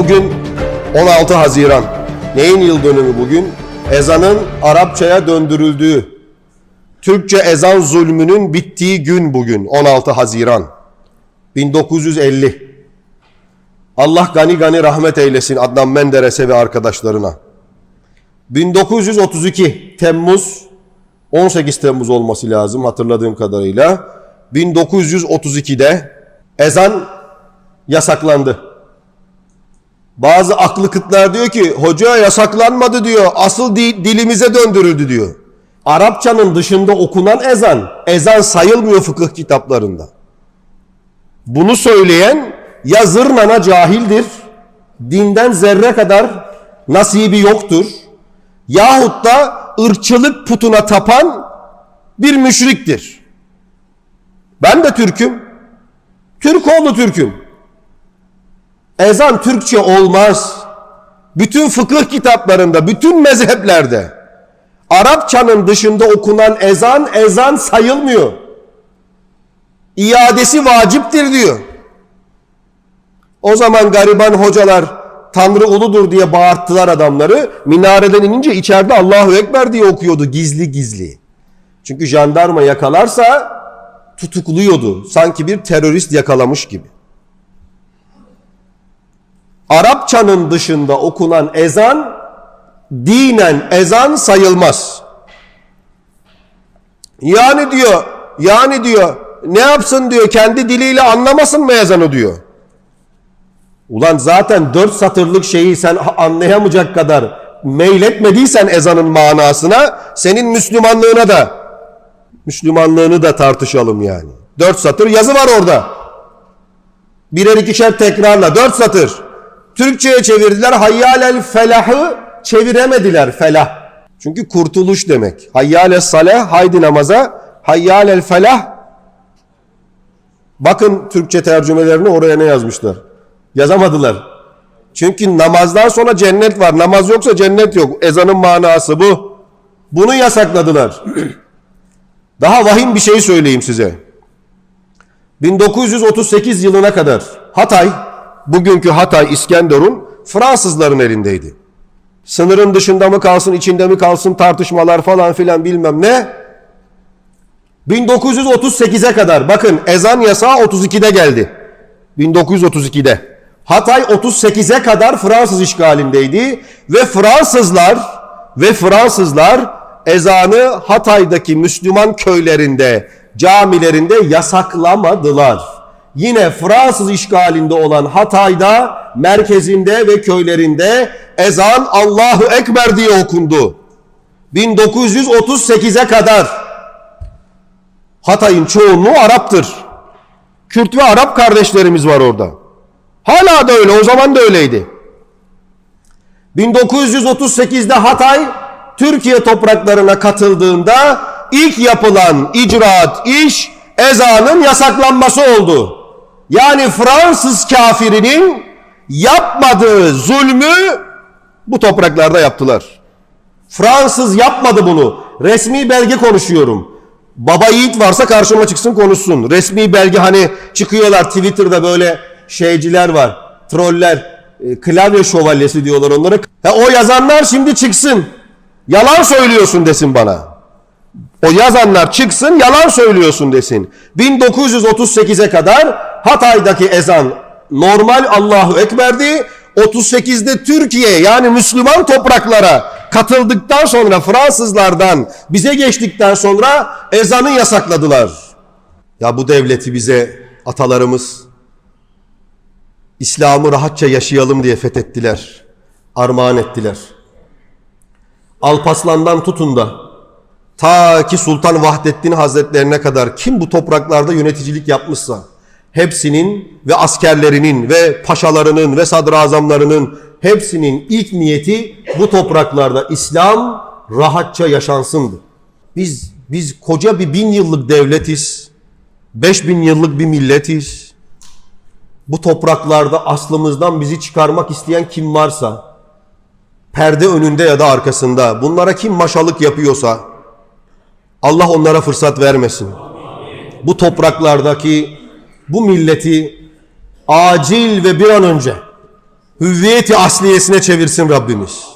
Bugün 16 Haziran. Neyin yıl dönümü bugün? Ezanın Arapçaya döndürüldüğü, Türkçe ezan zulmünün bittiği gün bugün 16 Haziran 1950. Allah gani gani rahmet eylesin Adnan Menderes'e ve arkadaşlarına. 1932 Temmuz 18 Temmuz olması lazım hatırladığım kadarıyla. 1932'de ezan yasaklandı. Bazı aklı kıtlar diyor ki hoca yasaklanmadı diyor. Asıl di- dilimize döndürüldü diyor. Arapçanın dışında okunan ezan, ezan sayılmıyor fıkıh kitaplarında. Bunu söyleyen ya zırnana cahildir, dinden zerre kadar nasibi yoktur. Yahut da ırkçılık putuna tapan bir müşriktir. Ben de Türk'üm. Türk oğlu Türk'üm. Ezan Türkçe olmaz. Bütün fıkıh kitaplarında, bütün mezheplerde Arapçanın dışında okunan ezan ezan sayılmıyor. İadesi vaciptir diyor. O zaman gariban hocalar Tanrı uludur diye bağırttılar adamları. Minareden inince içeride Allahu Ekber diye okuyordu gizli gizli. Çünkü jandarma yakalarsa tutukluyordu. Sanki bir terörist yakalamış gibi. Arapçanın dışında okunan ezan dinen ezan sayılmaz. Yani diyor, yani diyor ne yapsın diyor kendi diliyle anlamasın mı ezanı diyor. Ulan zaten dört satırlık şeyi sen anlayamayacak kadar meyletmediysen ezanın manasına senin Müslümanlığına da Müslümanlığını da tartışalım yani. Dört satır yazı var orada. Birer ikişer tekrarla dört satır. Türkçe'ye çevirdiler. Hayyalel felahı çeviremediler felah. Çünkü kurtuluş demek. Hayyalel salah haydi namaza. Hayyalel felah Bakın Türkçe tercümelerini oraya ne yazmışlar. Yazamadılar. Çünkü namazdan sonra cennet var. Namaz yoksa cennet yok. Ezanın manası bu. Bunu yasakladılar. Daha vahim bir şey söyleyeyim size. 1938 yılına kadar Hatay, bugünkü Hatay İskenderun Fransızların elindeydi. Sınırın dışında mı kalsın, içinde mi kalsın tartışmalar falan filan bilmem ne. 1938'e kadar bakın ezan yasağı 32'de geldi. 1932'de. Hatay 38'e kadar Fransız işgalindeydi ve Fransızlar ve Fransızlar ezanı Hatay'daki Müslüman köylerinde, camilerinde yasaklamadılar. Yine Fransız işgalinde olan Hatay'da merkezinde ve köylerinde ezan Allahu Ekber diye okundu. 1938'e kadar Hatay'ın çoğunluğu Arap'tır. Kürt ve Arap kardeşlerimiz var orada. Hala da öyle, o zaman da öyleydi. 1938'de Hatay Türkiye topraklarına katıldığında ilk yapılan icraat iş ezanın yasaklanması oldu. Yani Fransız kafirinin yapmadığı zulmü bu topraklarda yaptılar. Fransız yapmadı bunu. Resmi belge konuşuyorum. Baba yiğit varsa karşıma çıksın konuşsun. Resmi belge hani çıkıyorlar Twitter'da böyle şeyciler var. Troller. e, klavye şövalyesi diyorlar onlara. Ha, o yazanlar şimdi çıksın. Yalan söylüyorsun desin bana. O yazanlar çıksın yalan söylüyorsun desin. 1938'e kadar Hatay'daki ezan normal Allahu Ekber'di. 38'de Türkiye yani Müslüman topraklara katıldıktan sonra Fransızlardan bize geçtikten sonra ezanı yasakladılar. Ya bu devleti bize atalarımız İslam'ı rahatça yaşayalım diye fethettiler. Armağan ettiler. Alpaslan'dan tutun da ta ki Sultan Vahdettin Hazretlerine kadar kim bu topraklarda yöneticilik yapmışsa hepsinin ve askerlerinin ve paşalarının ve sadrazamlarının hepsinin ilk niyeti bu topraklarda İslam rahatça yaşansındı. Biz biz koca bir bin yıllık devletiz. Beş bin yıllık bir milletiz. Bu topraklarda aslımızdan bizi çıkarmak isteyen kim varsa perde önünde ya da arkasında bunlara kim maşalık yapıyorsa Allah onlara fırsat vermesin. Bu topraklardaki bu milleti acil ve bir an önce hüviyeti asliyesine çevirsin Rabbimiz.